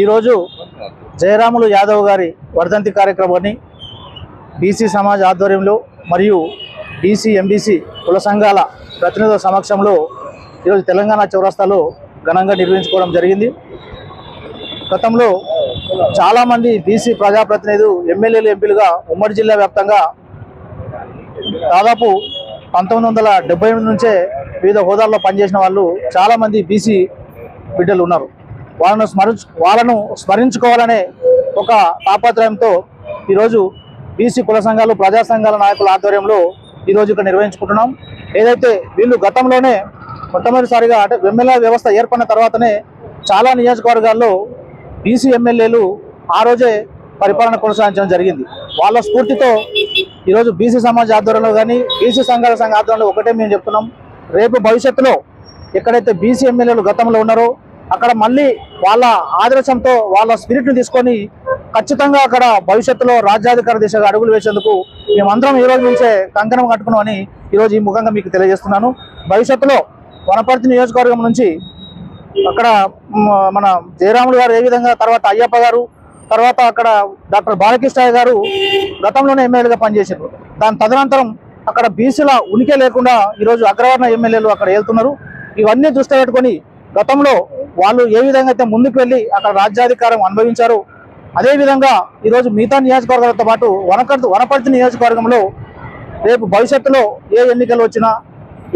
ఈరోజు జయరాములు యాదవ్ గారి వర్ధంతి కార్యక్రమాన్ని బీసీ సమాజ్ ఆధ్వర్యంలో మరియు బీసీ ఎంబీసీ కుల సంఘాల ప్రతినిధుల సమక్షంలో ఈరోజు తెలంగాణ చౌరస్తాలో ఘనంగా నిర్వహించుకోవడం జరిగింది. గతంలో చాలామంది బీసీ ప్రజాప్రతినిధులు ఎమ్మెల్యేలు ఎంపీలుగా ఉమ్మడి జిల్లా వ్యాప్తంగా దాదాపు పంతొమ్మిది వందల డెబ్బై ఎనిమిది నుంచే వివిధ హోదాల్లో పనిచేసిన వాళ్ళు చాలామంది బీసీ బిడ్డలు ఉన్నారు. వాళ్ళను స్మరించు వాళ్ళను స్మరించుకోవాలనే ఒక తాపత్రయంతో ఈరోజు బీసీ కుల సంఘాలు ప్రజా సంఘాల నాయకుల ఆధ్వర్యంలో ఈరోజు ఇక్కడ నిర్వహించుకుంటున్నాం. ఏదైతే వీళ్ళు గతంలోనే మొట్టమొదటిసారిగా అంటే ఎమ్మెల్యే వ్యవస్థ ఏర్పడిన తర్వాతనే చాలా నియోజకవర్గాల్లో బీసీ ఎమ్మెల్యేలు ఆ రోజే పరిపాలన కొనసాగించడం జరిగింది. వాళ్ళ స్ఫూర్తితో ఈరోజు బీసీ సమాజ ఆధ్వర్యంలో కానీ బీసీ సంఘాల సంఘ ఆధ్వర్యంలో ఒకటే మేము చెప్తున్నాం. రేపు భవిష్యత్తులో ఎక్కడైతే బీసీ ఎమ్మెల్యేలు గతంలో ఉన్నారో అక్కడ మళ్ళీ వాళ్ళ ఆదర్శంతో వాళ్ళ స్పిరిట్ని తీసుకొని ఖచ్చితంగా అక్కడ భవిష్యత్తులో రాజ్యాధికార దిశగా అడుగులు వేసేందుకు మేమందరం ఈ రోజు నుంచే కంకణం కట్టుకున్నామని ఈరోజు ఈ ముఖంగా మీకు తెలియజేస్తున్నాను. భవిష్యత్తులో వనపర్తి నియోజకవర్గం నుంచి అక్కడ మన జయరాములు గారు ఏ విధంగా తర్వాత అయ్యప్ప గారు తర్వాత అక్కడ డాక్టర్ బాలకృష్ణయ్య గారు గతంలోనే ఎమ్మెల్యేగా పనిచేశారు. దాని తదనంతరం అక్కడ బీసీల ఉనికి లేకుండా ఈరోజు అగ్రవర్ణ ఎమ్మెల్యేలు అక్కడ వెళ్తున్నారు ఇవన్నీ దృష్టి పెట్టుకొని గతంలో వాళ్ళు ఏ విధంగా అయితే ముందుకు వెళ్ళి అక్కడ రాజ్యాధికారం అనుభవించారు అదేవిధంగా ఈరోజు మిగతా నియోజకవర్గాలతో పాటు వనపర్తి వనపర్తి నియోజకవర్గంలో రేపు భవిష్యత్తులో ఏ ఎన్నికలు వచ్చినా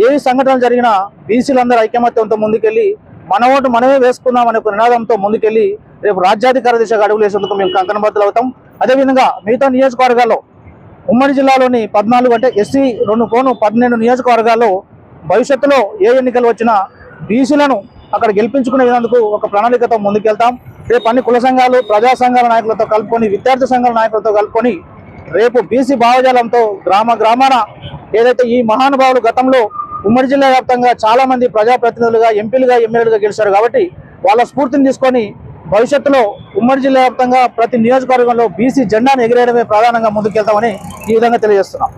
ఏ సంఘటనలు జరిగినా బీసీలందరూ ఐకమత్యంతో ముందుకెళ్ళి మన ఓటు మనమే వేసుకుందాం అనే నినాదంతో ముందుకెళ్ళి రేపు రాజ్యాధికార దిశగా అడుగులు వేసేందుకు మేము కంకణబద్దులు అవుతాం. అదేవిధంగా మిగతా నియోజకవర్గాల్లో ఉమ్మడి జిల్లాలోని పద్నాలుగు అంటే ఎస్సీ రెండు కోను పన్నెండు నియోజకవర్గాల్లో భవిష్యత్తులో ఏ ఎన్నికలు వచ్చినా బీసీలను అక్కడ గెలిపించుకునే విధందుకు ఒక ప్రణాళికతో ముందుకెళ్తాం. రేపు అన్ని కుల సంఘాలు ప్రజా సంఘాల నాయకులతో కలుపుకొని విద్యార్థి సంఘాల నాయకులతో కలుపుకొని రేపు బీసీ భావజాలంతో గ్రామ గ్రామాన ఏదైతే ఈ మహానుభావులు గతంలో ఉమ్మడి జిల్లా వ్యాప్తంగా చాలా మంది ప్రజాప్రతినిధులుగా ఎంపీలుగా ఎమ్మెల్యేలుగా గెలిచారు కాబట్టి వాళ్ళ స్ఫూర్తిని తీసుకొని భవిష్యత్తులో ఉమ్మడి జిల్లా వ్యాప్తంగా ప్రతి నియోజకవర్గంలో బీసీ జెండాను ఎగిరేయడమే ప్రధానంగా ముందుకెళ్తామని ఈ విధంగా తెలియజేస్తున్నాం.